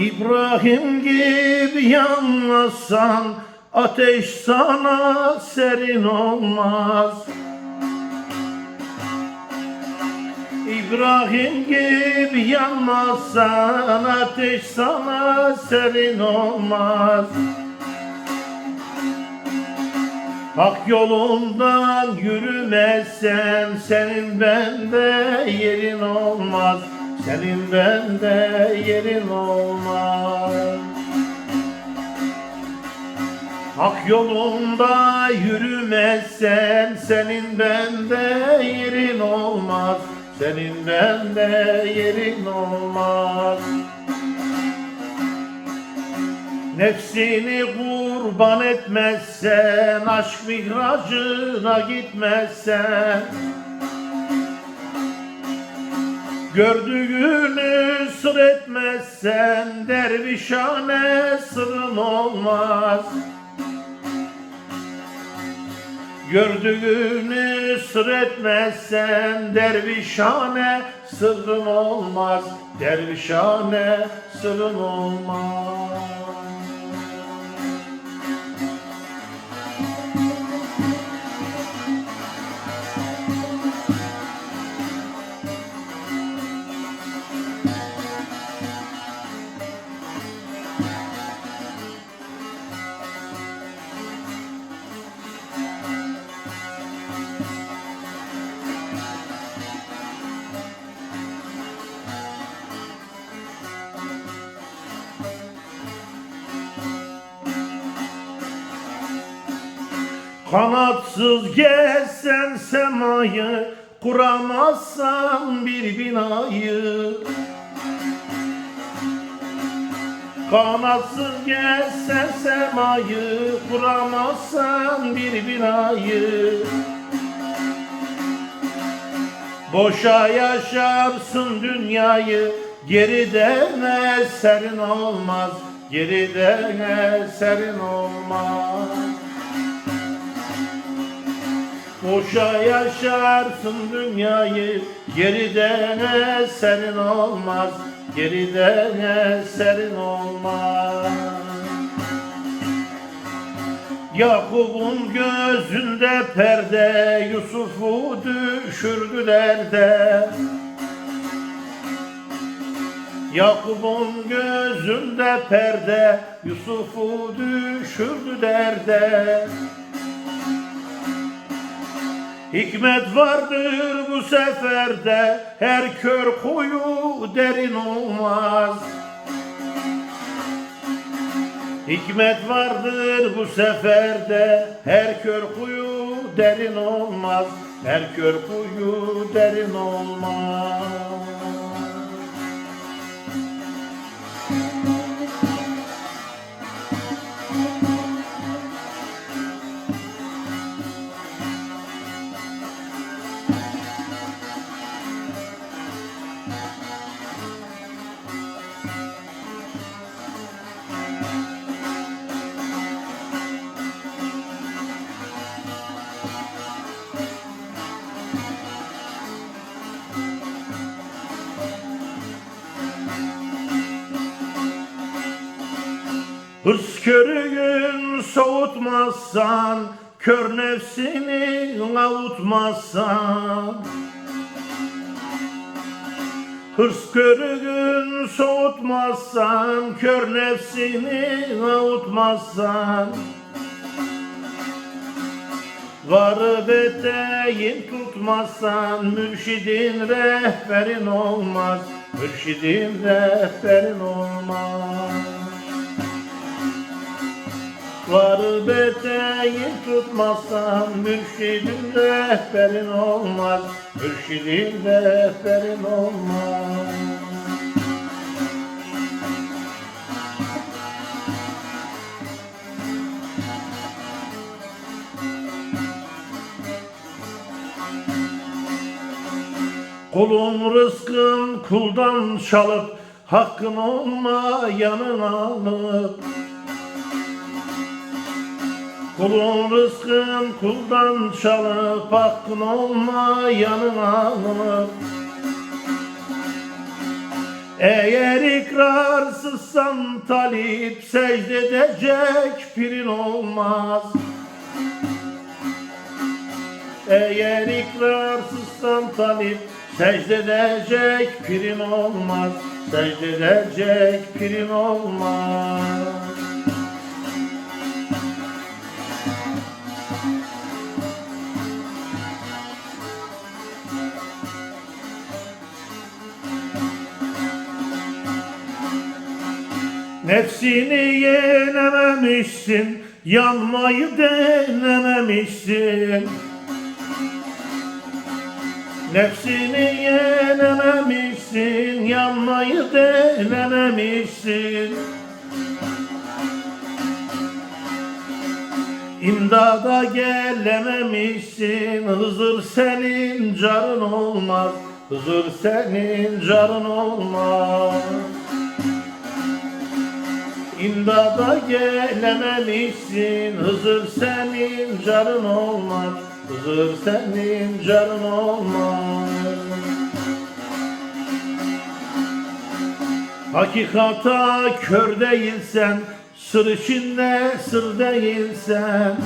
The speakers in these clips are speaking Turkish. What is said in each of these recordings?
İbrahim gibi yanmazsan ateş sana serin olmaz. İbrahim gibi yanmazsan ateş sana serin olmaz. Hak yolundan yürümezsen senin bende yerin olmaz. Senin bende yerin olmaz. Hak yolunda yürümezsen senin bende yerin olmaz. Senin bende yerin olmaz. Nefsini kurban etmezsen, aşk mihracına gitmezsen, Gördüğünü sır etmezsen, dervişane sırrın olmaz. Gördüğünü sır etmezsen, dervişane sırrın olmaz. Dervişane sırrın olmaz. Kanatsız gezsen semayı Kuramazsan bir binayı. Kanatsız gezsen semayı Kuramazsan bir binayı. Boşa yaşarsın dünyayı Geriden eserin olmaz Geriden eserin olmaz Boşa yaşarsın dünyayı Geriden eserin olmaz Geriden eserin olmaz. Yakup'un gözünde perde Yusuf'u düşürdüler de. Yakup'un gözünde perde Yusuf'u düşürdüler de Hikmet vardır bu seferde Her kör kuyu derin olmaz. Hikmet vardır bu seferde Her kör kuyu derin olmaz. Her kör kuyu derin olmaz Hırs körüğün soğutmazsan Kör nefsini avutmazsan. Hırs körüğün soğutmazsan Kör nefsini avutmazsan. Varı beteyin tutmazsan Mürşidin rehberin olmaz. Mürşidin rehberin olmaz Varı beteyin tutmazsan Mürşidin rehberin olmaz. Mürşidin rehberin olmaz. Kulun rızkın kuldan çalıp Hakkın olmayanın alıp Kulun rızkın kuldan çalıp Hakkın olmayanın alıp Eğer ikrarsızsan talip secde edecek pirin olmaz. Eğer ikrarsızsan talip secde edecek pirin olmaz. Secde edecek pirin olmaz Nefsini yenememişsin, yanmayı denememişsin. Nefsini yenememişsin, yanmayı denememişsin. İmdada gelememişsin, Hızır senin carın olmaz, Hızır senin carın olmaz. İmdada gelememişsin Hızır senin carın olmaz Hızır senin carın olmaz. Hakikata kör değilsen Sır içinde sır değilsen.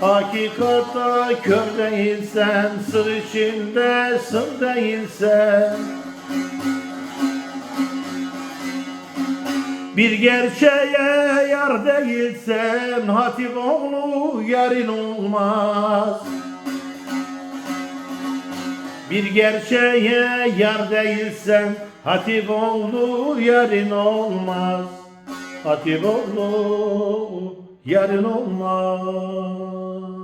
Hakikata kör değilsen Sır içinde sır değilsen Bir gerçeğe yar değilsen Hatip oğlu yarın olmaz. Bir gerçeğe yar değilsen Hatip oğlu yarın olmaz. Hatip oğlu yarın olmaz